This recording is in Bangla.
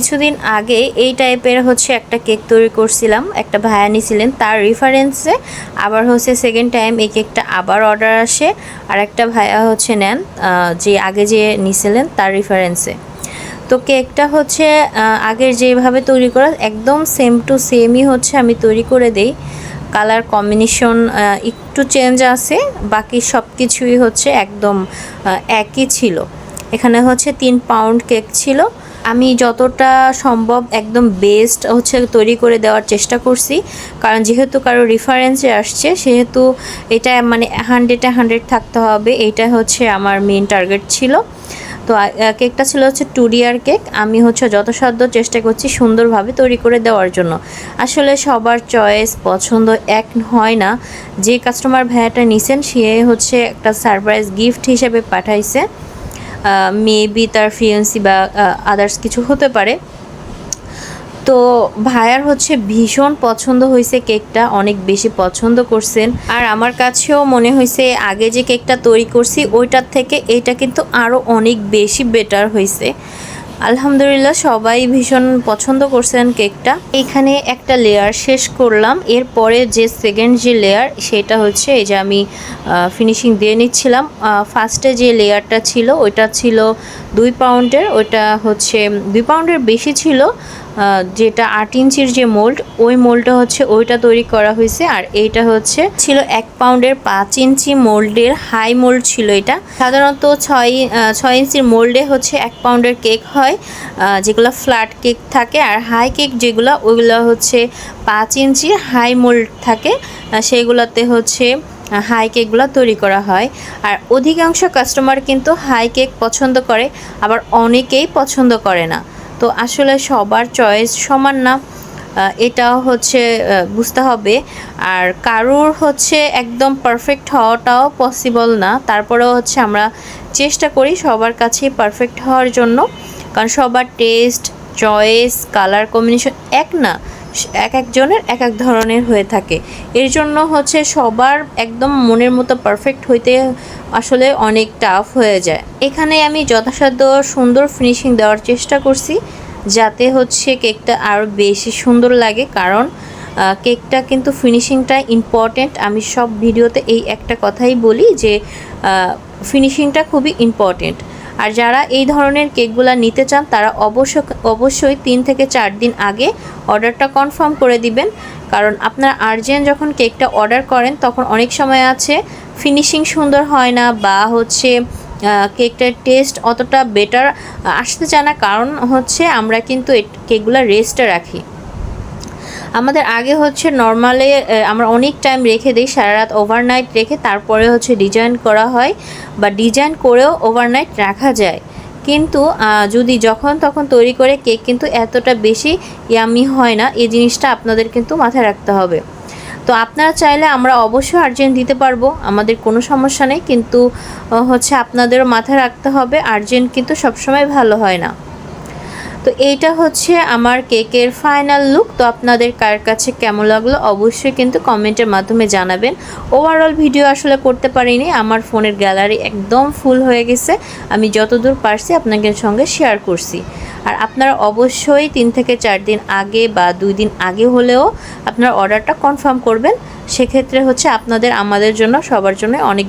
কিছুদিন আগে এই টাইপের হচ্ছে একটা কেক তৈরি করছিলাম, একটা ভাইয়া নিছিলেন, তার রেফারেন্সে আবার হচ্ছে সেকেন্ড টাইম এই কেকটা আবার অর্ডার আসে, আর একটা ভাইয়া হচ্ছে নেন যে আগে যে নিছিলেন তার রেফারেন্সে তো কেকটা হচ্ছে আগের যেভাবে তৈরি করা, একদম সেম টু সেমই হচ্ছে আমি তৈরি করে দেই। কালার কম্বিনেশন একটু চেঞ্জ আছে, বাকি সব কিছুই হচ্ছে একদম একই ছিল। এখানে হচ্ছে তিন পাউন্ড কেক ছিল আমি যতটা সম্ভব একদম বেস্ট হচ্ছে তৈরি করে দেওয়ার চেষ্টা করছি। কারণ যেহেতু কারও রেফারেন্সে আসছে, সেহেতু এটা মানে হান্ড্রেডে হান্ড্রেড থাকতে হবে এইটা হচ্ছে আমার মেন টার্গেট ছিল। তো কেকটা ছিল হচ্ছে টুডিয়ার কেক আমি হচ্ছে যথাসাধ্য চেষ্টা করছি সুন্দরভাবে তৈরি করে দেওয়ার জন্য। আসলে সবার চয়েস পছন্দ এক হয় না। যে কাস্টমার ভাইয়াটা নিছেন, সে হচ্ছে একটা সারপ্রাইজ গিফট হিসেবে পাঠাইছে। মেবি তার ফিয়েন্সি বা আদার্স কিছু হতে পারে। তো ভায়ার হচ্ছে ভীষণ পছন্দ হয়েছে কেকটা, অনেক বেশি পছন্দ করছেন। আর আমার কাছেও মনে হয়েছে, আগে যে কেকটা তৈরি করছি, ওইটার থেকে এটা কিন্তু আরও অনেক বেশি বেটার হয়েছে। আলহামদুলিল্লাহ সবাই ভীষণ পছন্দ করছেন কেকটা। এখানে একটা লেয়ার শেষ করলাম। এরপরে যে সেকেন্ড যে লেয়ার সেটা হচ্ছে এই যে আমি ফিনিশিং দিয়ে নিচ্ছিলাম। ফার্স্টে যে লেয়ারটা ছিল, ওইটা ছিল দুই পাউন্ডের ওইটা হচ্ছে, দুই পাউন্ডের বেশি ছিল যেটা আট ইঞ্চির যে মোল্ড, ওই মোল্ডটা হচ্ছে ওইটা তৈরি করা হয়েছে। আর এইটা হচ্ছে, ছিল এক পাউন্ডের পাঁচ ইঞ্চি মোল্ডের হাই মোল্ড ছিল এটা। সাধারণত ছয় ছয় ইঞ্চির মোল্ডে হচ্ছে এক পাউন্ডের কেক হয় যেগুলো ফ্ল্যাট কেক থাকে। আর হাই কেক যেগুলো, ওইগুলো হচ্ছে পাঁচ ইঞ্চি হাই মোল্ড থাকে। সেগুলোতে হচ্ছে হাই কেকগুলো তৈরি করা হয়। আর অধিকাংশ কাস্টমার কিন্তু হাই কেক পছন্দ করে, আবার অনেকেই পছন্দ করে না। তো আসলে সবার চয়েস সমান না। এটা হচ্ছে বুঝতে হবে। আর কারোর হচ্ছে একদম পারফেক্ট হওয়াটাও পসিবল না। তারপরেও হচ্ছে আমরা চেষ্টা করি সবার কাছেই পারফেক্ট হওয়ার জন্য। কারণ সবার টেস্ট চয়েস কালার কম্বিনেশন এক না, এক একজনের এক এক ধরনের হয়ে থাকে। এর জন্য হচ্ছে সবার একদম মনের মতো পারফেক্ট হইতে আসলে অনেক টাফ হয়ে যায়। এখানে আমি যথাসাধ্য সুন্দর ফিনিশিং দেওয়ার চেষ্টা করছি। যাতে হচ্ছে কেকটা আরও বেশি সুন্দর লাগে, কারণ কেকটা কিন্তু ফিনিশিংটা ইম্পর্ট্যান্ট আমি সব ভিডিওতে এই একটা কথাই বলি যে ফিনিশিংটা খুবই ইম্পর্ট্যান্ট আর যারা এই ধরনের কেকগুলো নিতে চান, তারা অবশ্য, অবশ্যই তিন থেকে চার দিন আগে অর্ডারটা কনফার্ম করে দিবেন। কারণ আপনারা আর্জেন্ট যখন কেকটা অর্ডার করেন, তখন অনেক সময় আছে ফিনিশিং সুন্দর হয় না বা হচ্ছে কেকটার টেস্ট অতটা বেটার আসতে চায় না। কারণ হচ্ছে আমরা কিন্তু কেকগুলো রেস্টে রাখি। আমাদের আগে হচ্ছে নর্মালে আমরা অনেক টাইম রেখে দিই সারা রাত ওভারনাইট রেখে তারপরে হচ্ছে ডিজাইন করা হয় বা ডিজাইন করেও ওভারনাইট রাখা যায়। কিন্তু যদি যখন তখন তৈরি করে কেক কিন্তু এতটা বেশি ইয়ামি হয় না, এই জিনিসটা আপনাদের কিন্তু মাথায় রাখতে হবে। তো আপনারা চাইলে আমরা অবশ্যই আর্জেন্ট দিতে পারব, আমাদের কোনো সমস্যা নেই, কিন্তু হচ্ছে আপনাদেরও মাথায় রাখতে হবে, আর্জেন্ট কিন্তু সবসময় ভালো হয় না। তো এইটা হচ্ছে আমার কেকের ফাইনাল লুক তো আপনাদের কার কাছে কেমন লাগল অবশ্যই কিন্তু কমেন্টের মাধ্যমে জানাবেন। ওভারঅল ভিডিও আসলে করতে পারিনি, আমার ফোনের গ্যালারি একদম ফুল হয়ে গেছে। আমি যতদূর পারছি আপনাদের সঙ্গে শেয়ার করছি। আর আপনারা অবশ্যই তিন থেকে চার দিন আগে বা দুই দিন আগে হলেও আপনার অর্ডারটা কনফার্ম করবেন। সেক্ষেত্রে হচ্ছে আপনাদের, আমাদের জন্য সবার জন্য অনেক